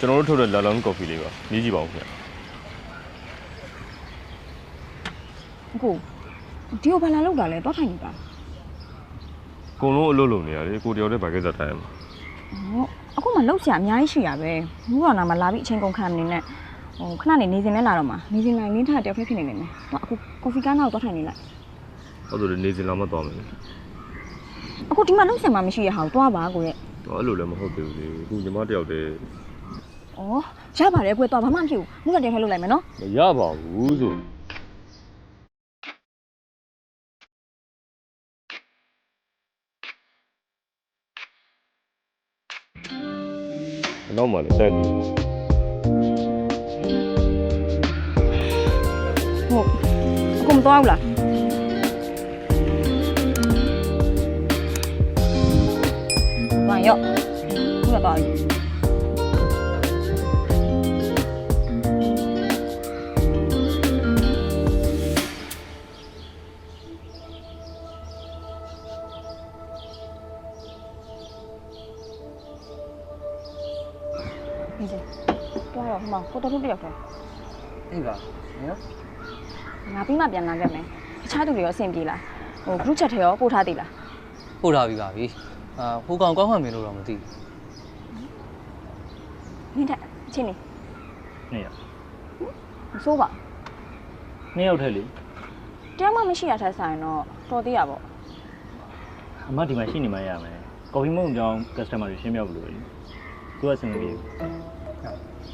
ကျွန်တော်တို့ထုတ်တဲ့လာလောင်းကော်ဖီလေးပါမြည်ကြည့်ပါဦးခင်ဗျအခုဒီကိုဘာလာလောက်တာလဲတော့ထိုင်နေပါအကုန်လုံးအလုပ်လုပ်နေရတယ်ကိုတယောက်တည်းဗာကိစ္စထိုင်ရမှာဟောအခုမှလောက်ဆရာအများကြီးရှိရပဲဘူးတော့နာမလာပြီးအချိန်ကုန်ခံနေနဲ့ဟိုခဏနေနေစင်လဲလာတော့မှာနေစင်လိုက်နင်းထားတယောက်ဖက်ဖြစ်နေနေမယ်တော့အခုကော်ဖီကားနောက်တော့ထိုင်နေလိုက်ဟုတ်တယ်နေစင်လာမှသွားမယ်အခုဒီမှာလောက်ဆရာမှမရှိရဟာကိုတွားပါကိုရဲ့တော့အဲ့လိုလည်းမဟုတ်သေးဘူးလေအခုညီမတယောက်တည်း ဩရပါတယ်ကိုယ်တော့ဘာမှမဖြစ်ဘူးမှုကတယောက်ဖက်လုပ်လိုက်မယ်နော်မရပါဘူးဆိုနောက်မှလည်းတိုက်နေဟုတ်အခုမတွားဘူးလားတွားရော့ခုတော့တွားပြီ ဒီစတွားရောဟိုမှာကိုတော်ထုတ်တယောက်တည်းအေးပါနော်ငါပြီးမှပြန်လာခဲ့မယ်တခြားသူတွေရောအဆင်ပြေလားဟို group chat ထဲရောပို့ထားသေးလားပို့ထားပြီပါပြီအာဟိုကောင်ကောင်းမှမင်းလို့တော့မသိမင်းတက်အချင်းနေနှစ်ယောက်မစိုးပါနှစ်ယောက်ထဲလေတယောက်မှမရှိရတဲ့ဆိုင်တော့တော်သေးရပေါ့အမဒီမှာရှိနေမှရမယ်ကော်ဖီမုန့်ကြောင်း customer တွေရှင်းပြဖို့လို့လေ သူကအဆင်မပြေဘူး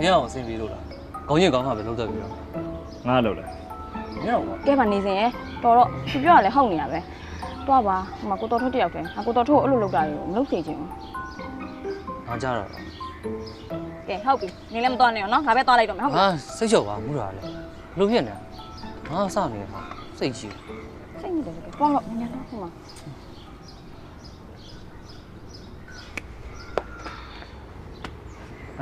မင်းအောင်အဆင်ပြေလို့လားခေါင်းညစ်ကောင်းမှပဲလုံးသက်ပြီးတော့ငါလောက်လားမင်းအောင်ပါကဲပါနေစဉ်ရယ်တော်တော့သူပြောရလဲဟုတ်နေရပဲတွားပါဟိုမှာကိုတော်ထုတ်တယောက်တည်းငါကိုတော်ထုတ်အဲ့လိုလုပ်တာတွေကိုမလုပ်စေချင်ဘူးငါကြတော့ကဲဟုတ်ပြီနေလည်းမတွားနဲ့ရောနော်ငါပဲတွားလိုက်တော့မယ်ဟုတ်ပြီဟာစိတ်လျှော့ပါမူတာလေဘလို့ဖြစ်နေငါစနေမှာစိတ်ကြီးစိတ်နေတယ်ကဲတွားတော့ညတော့ဟိုမှာ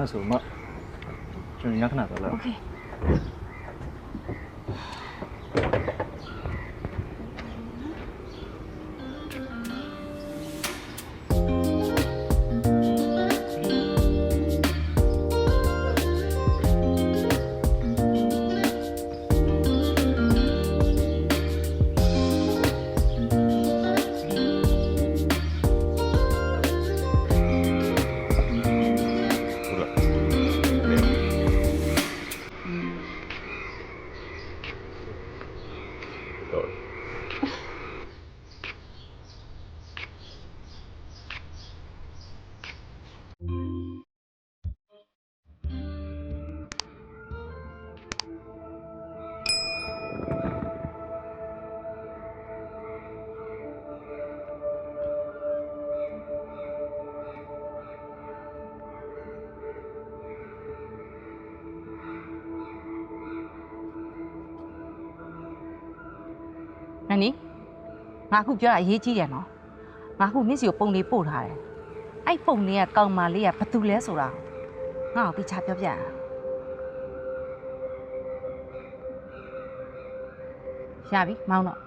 အဲ့ဆိုမကျွန်တော်ညခဏသွားလာโอ နန်းနီငါအခုပြောတာအရေးကြီးတယ်နော်ငါအခုနစ်စီကိုပုံလေးပို့ထားတယ်အဲ့ပုံလေးကကောင်မလေးကဘာတူလဲဆိုတာငါ့ကိုပြချပြောပြရအောင်ရပြီမောင်းတော့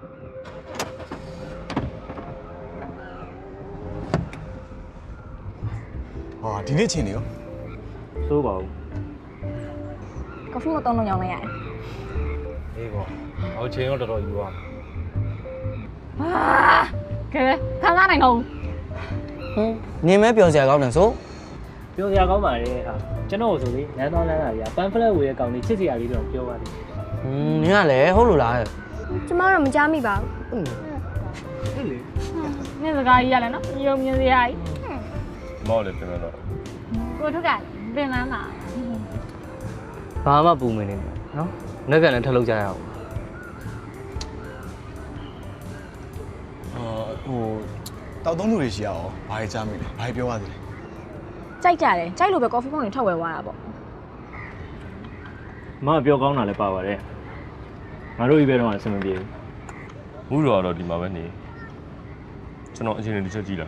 ဟာဒီနေ့ချင်းနေရောစိုးပါဦးကော်ဖီမတော့လုံးရောင်းလိုက်ရတယ်အေးပေါ့ဟောချိန်တော့တော်တော်ယူရမှာ ဟာကဲခံစားနိုင်တော့ဟင်းနင်းမဲပြောစရာကောင်းတယ်ဆိုပြောစရာကောင်းပါလေဟာကျွန်တော်ဆိုလေနန်းတော်လန်းလာကြီးပန်ဖလက်ဝေရဲ့ကောင်လေးချစ်စရာလေးတော့ပြောပါသေးတယ်ဟင်းနင်းကလည်းဟုတ်လို့လားဟကျမတော့မကြားမိပါဘူးနင်စကားကြီးရလဲနော်ယုံမြင်စရာကြီးမောက်လည်းပြင်မယ်တော့ကိုထုကပင်လန်းတာဘာမှပူမနေနဲ့နော်ငက်ကလည်းထပ်လုပ်ကြရအောင် ဟိုတောက်သုံးလူတွေရှိရအောင်ဘာတွေကြားမိလဲဘာတွေပြောရသေးလဲကြိုက်ကြတယ်ကြိုက်လို့ပဲကော်ဖီဖုန်းတွေထွက်ဝယ်သွားတာပေါ့အမကပြောကောင်းတာလည်းပါပါတယ်ငါတို့ဤဘက်တော့အဆင်မပြေဘူးမူတော်ကတော့ဒီမှာပဲနေကျွန်တော်အချိန်လေးတစ်ချက်ကြည့်လာ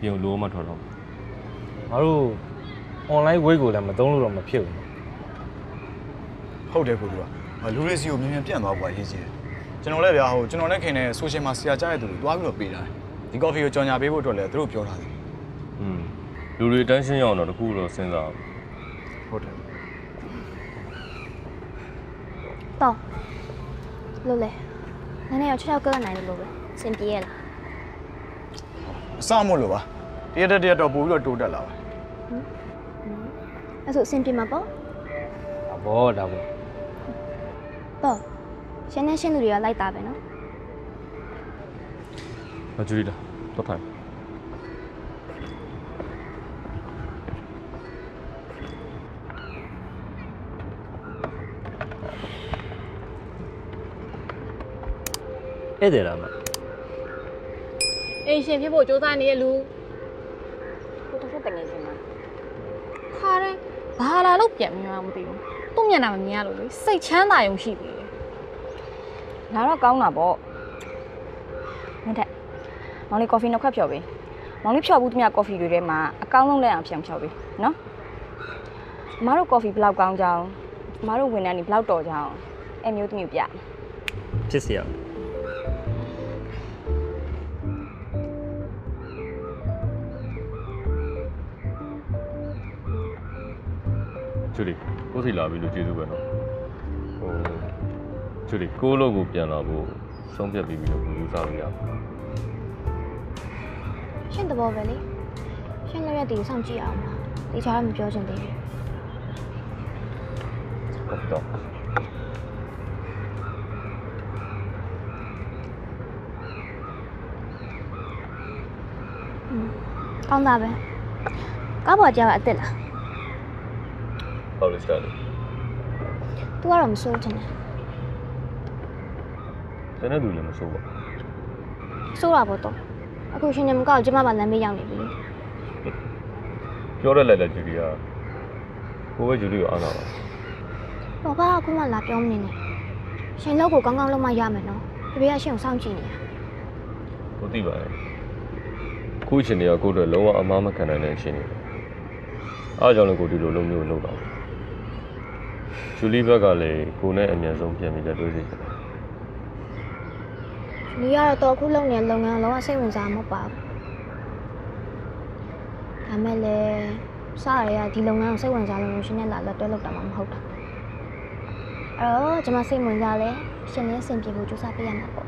ပြင်ကိုလိုမှထွက်တော့ငါတို့ online way ကိုလည်းမသုံးလို့တော့မဖြစ်ဘူးဟုတ်တယ်ကိုလူကလူတွေစီကိုမြင်မြင်ပြန့်သွားဖို့အရေးကြီးတယ် ကျွန်တော်လည်းဗျာဟိုကျွန်တော်နဲ့ခင်တဲ့ social မှာဆရာကြားတဲ့သူတွေတွားပြီးတော့ပေးတာတယ်ဒီ coffee ကိုကြော်ညာပေးဖို့အတွက်လည်းသူတို့ပြောထားတယ်อืมလူတွေတန်းရှင်းရအောင်တော့တခုတော့စဉ်းစားအောင်ဟုတ်တယ်တော့လို့လေနည်းနည်းတော့ချောချောကကနိုင်လို့ပဲစင်ပြေရလားအစမို့လို့ပါတရက်တက်တရက်တော့ပို့ပြီးတော့တိုးတက်လာပါအဲ့ဆိုစင်ပြေမှာပေါ့အဘောဒါပေါ့တော့ ရှင်းနေရှင်းသူတွေကလိုက်တာပဲနော်မကြည့်လားတော့ထိုင်ဧည့်သည်လားမအိမ်ရှင်ဖြစ်ဖို့စူးစမ်းနေတဲ့လူကိုတစ်ဖက်တငယ်ချင်းမှာခါတယ်ဘာလာလို့ပြန်မြင်မှမသိဘူးသူ့မျက်နှာမမြင်ရလို့လေစိတ်ချမ်းသာရုံရှိပြီ ဒါတော့ကောင်းတာပေါ့မင်းထက်မောင်လေးကော်ဖီနှစ်ခွက်ဖြော်ပေးမောင်လေးဖြော်ဘူးတမကော်ဖီတွေထဲမှာအကောင်းဆုံးလက်အောင်ဖြောင်ဖြော်ပေးနော်အမတို့ကော်ဖီဘယ်လောက်ကောင်းကြအောင်အမတို့ဝန်ထမ်းတွေဘယ်လောက်တော်ကြအောင်အဲ့မျိုးသမီးကိုပြဖြစ်စီရအောင်ချူလီကိုယ်စီလာပြီလို့ကျေးဇူးပဲနော်ဟို ချူလီကိုယ့်လို့ကိုပြန်လာဖို့ဆုံးဖြတ်ပြီးပြီလို့ကိုယူဆလို့ရပါရှင်းတဘောပဲလေရှင်းလည်းရတည်စောင့်ကြည့်အောင်ပါဒီချားမပြောချင်သေးဘူးဟုတ်တော့ကောင်းတာပဲကားပေါ်ကြောက်အစ်စ်လားဟုတ်လို့ရှာတယ် तू ကတော့မစိုးချင် တယ်တနေ့သူလည်းမဆိုးပါစိုးတာပေါ့တော့အခုရှင်နေမကောက်ကျမပါလမ်းမေးရောက်နေပြီလေပြောရလိုက်တဲ့ဂျူလီယာကိုပဲဂျူလီကိုအားနာပါဘာဘာအခုမှလာပြောမနေနဲ့ရှင်လောက်ကိုကောင်းကောင်းလုပ်မှရမယ်နော်တပည့်ကရှင်ကိုစောင့်ကြည့်နေတာကိုသိပါတယ်ခုအချိန်တွေကကိုယ့်အတွက်လုံးဝအမားမခံနိုင်တဲ့အချိန်တွေအားကြောင့်လည်းကိုဒီလိုလုံးမျိုးလုပ်တော့ဂျူလီဘက်ကလည်းကိုနဲ့အမြန်ဆုံးပြန်ပြီးလက်တွေ့စေချင်တယ် ဒီကတော့တော့အခုလုပ်နေတဲ့လုပ်ငန်းလုံးဝစိတ်ဝင်စားမှာမဟုတ်ပါဘူးဒါမဲ့လည်းစားရရဒီလုပ်ငန်းကိုစိတ်ဝင်စားလို့ရှင်နဲ့လာလက်တွဲလုပ်တာမှမဟုတ်တာအဲ့တော့ကျွန်မစိတ်ဝင်စားလဲရှင်နဲ့အဆင်ပြေဖို့ကြိုးစားပေးရမှာပေါ့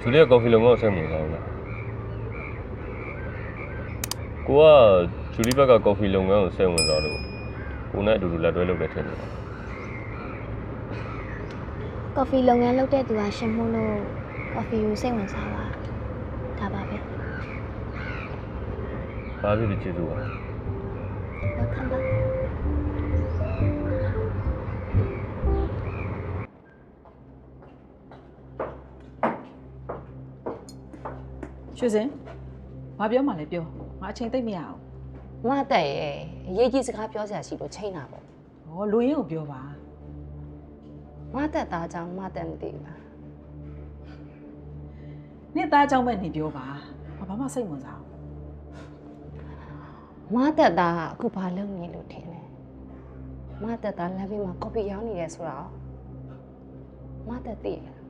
ဂျူလီကကော်ဖီလုံးကိုဆက်မလို့ကောင်းလားကိုကဂျူလီဘက်ကကော်ဖီလုပ်ငန်းကိုဆက်ဝင်သွားလို့ကိုနဲ့အတူတူလက်တွဲလုပ်တဲ့ထင်တယ်ကော်ဖီလုပ်ငန်းလုပ်တဲ့သူကရှင်မို့လို့ ကော်ဖီကိုစိတ်ဝင်စားပါဒါပါပဲဘာဖြစ်ဖြစ်ကျေးဇူးပါလက်ခံပါရွှေစင်ဘာပြောမှလဲပြောငါအချိန်သိမ့်မရအောင်မတက်ရဲ့အရေးကြီးစကားပြောစရာရှိလို့ချိန်တာပေါ့ဟောလူရင်းကိုပြောပါမတက်သားကြောင့်မတက်မသိဘူး လားနေ့သားအကြောင်းပဲနေပြောပါဘာဘာမှစိတ်ဝင်စားအောင်မတက်သားကအခုဘာလုပ်နေလို့ထင်လဲမတက်သားလမ်းဘေးမှာကော်ဖီရောင်းနေရဲဆိုတော့မတက်သိလား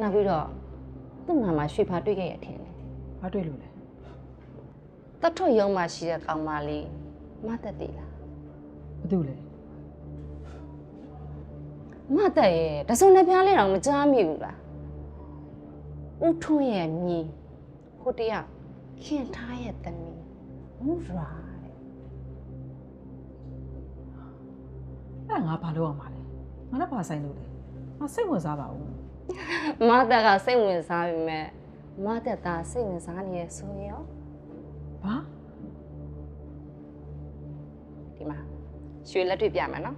နောက်ပြီးတော့သူ့နာမှာရွှေဖာတွေ့ခဲ့ရထင်တယ်ဘာတွေ့လို့လဲတတ်ထွတ်ရုံးမှာရှိတဲ့ကောင်မလေးမတက်သိလားဘာတူလဲမတက်ရဲ့တစုံတစ်ပြားလေးတော့မကြားမိဘူးလား ဦးထွန်းရဲ့မြည်ဟိုတရခင်ထားရဲ့တမီးမူရာတဲ့အဲ့ဒါငါဘာလုပ်အောင်ပါလဲငါလည်းဘာဆိုင်လို့လဲငါစိတ်ဝင်စားပါဘူးမတက်ကစိတ်ဝင်စားပြီမဲ့မတက်သားစိတ်ဝင်စားနေရဆိုရင်ရောဘာဒီမှာရွှေလက်တွေ့ပြမယ်နော်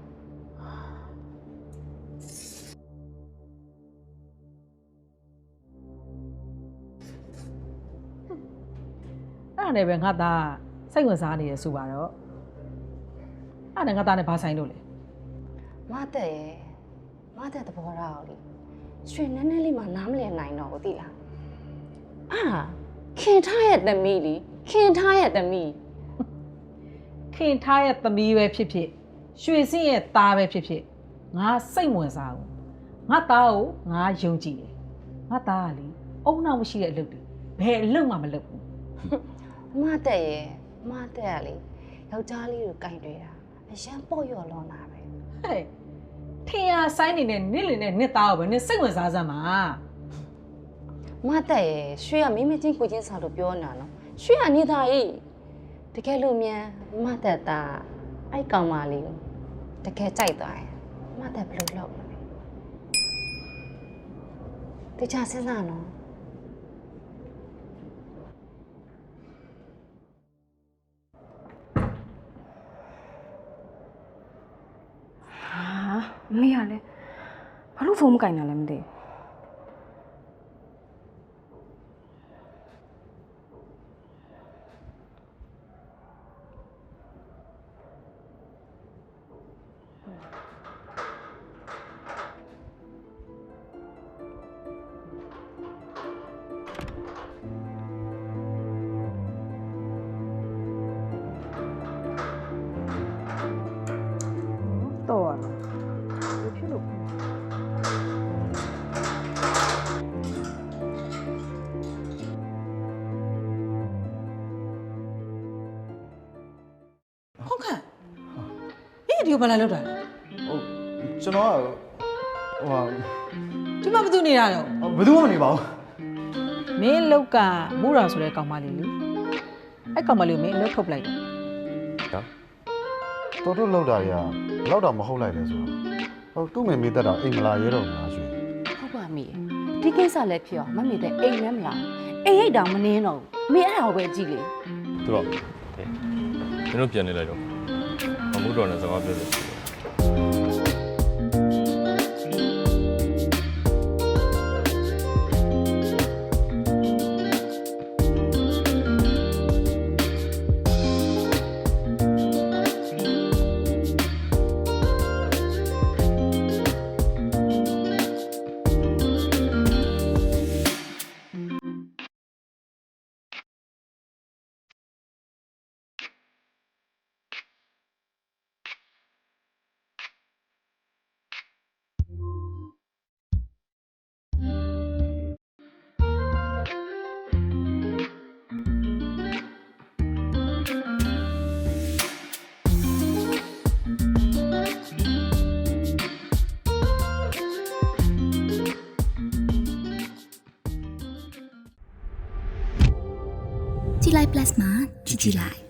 ဒါနဲ့ပဲငါသားစိတ်ဝင်စားနေရဆိုပါတော့အဲ့ဒါနဲ့ငါသားနဲ့ဘာဆိုင်လို့လဲမတက်ရဲ့မတက်သဘောထားအောင်လေရွှေနည်းနည်းလေးမှနားမလည်နိုင်တော့ဘူးသိလားအာခင်ထားရဲ့သမီးလीခင်ထားရဲ့သမီးခင်ထားရဲ့သမီးပဲဖြစ်ဖြစ်ရွှေစင်းရဲ့သားပဲဖြစ်ဖြစ်ငါစိတ်ဝင်စားဘူးငါသားကိုငါယုံကြည်တယ်ငါသားကလေအုံနောက်မရှိတဲ့အလုပ်တွေဘယ်အလုပ်မှမလုပ်ဘူး မတက်ရဲ့မတက်ကလေယောက်ျားလေးကိုကင်တွေ့တာအရန်ပေါ့ရော်လွန်တာပဲဟဲ့ထင်ရဆိုင်နေတဲ့နစ်လင်နဲ့နစ်သားကိုပဲနစ်စိတ်ဝင်စားစမ်းပါမတက်ရဲ့ရွှေကမိမချင်းကိုချင်းစာလို့ပြောနေတာနော်ရွှေကနေတာကြီးတကယ်လို့မြန်မတက်သားအဲ့ကောင်မလေးကိုတကယ်ကြိုက်သွားရင်မတက်ဘယ်လိုလုပ်မလဲတခြားစဉ်းစားနော် မေကလည်းဘာလို့ဖုန်းမကင်တာလဲမသိဘူး ဒီကိုဘာလာလောက်တာလဲဟုတ်ကျွန်တော်ကဟိုဟာဒီမှာဘာသူနေတာတော့ဘယ်သူမှမနေပါဘူးမင်းလောက်ကမိုးရာဆိုတဲ့ကောင်မလေးလေအဲ့ကောင်မလေးကိုမင်းအလုပ်ထုတ်ပလိုက်တယ်တော်တို့လောက်တာတွေကဘယ်တော့တော့မဟုတ်လိုက်လဲဆိုတော့ဟိုသူ့မေမေတက်တာအိမ်မလာရဲတော့ဘူးလားရွှေဟုတ်ပါမေဒီကိစ္စလည်းဖြစ်အောင်မမေတဲ့အိမ်လည်းမလာအိမ်ရိတ်တောင်မနှင်းတော့ဘူးမေအဲ့ဒါကိုပဲကြည့်လေသူတော့ဟဲ့မင်းတို့ပြန်နေလိုက်တော့ အမှုတော်နဲ့ စကားပြော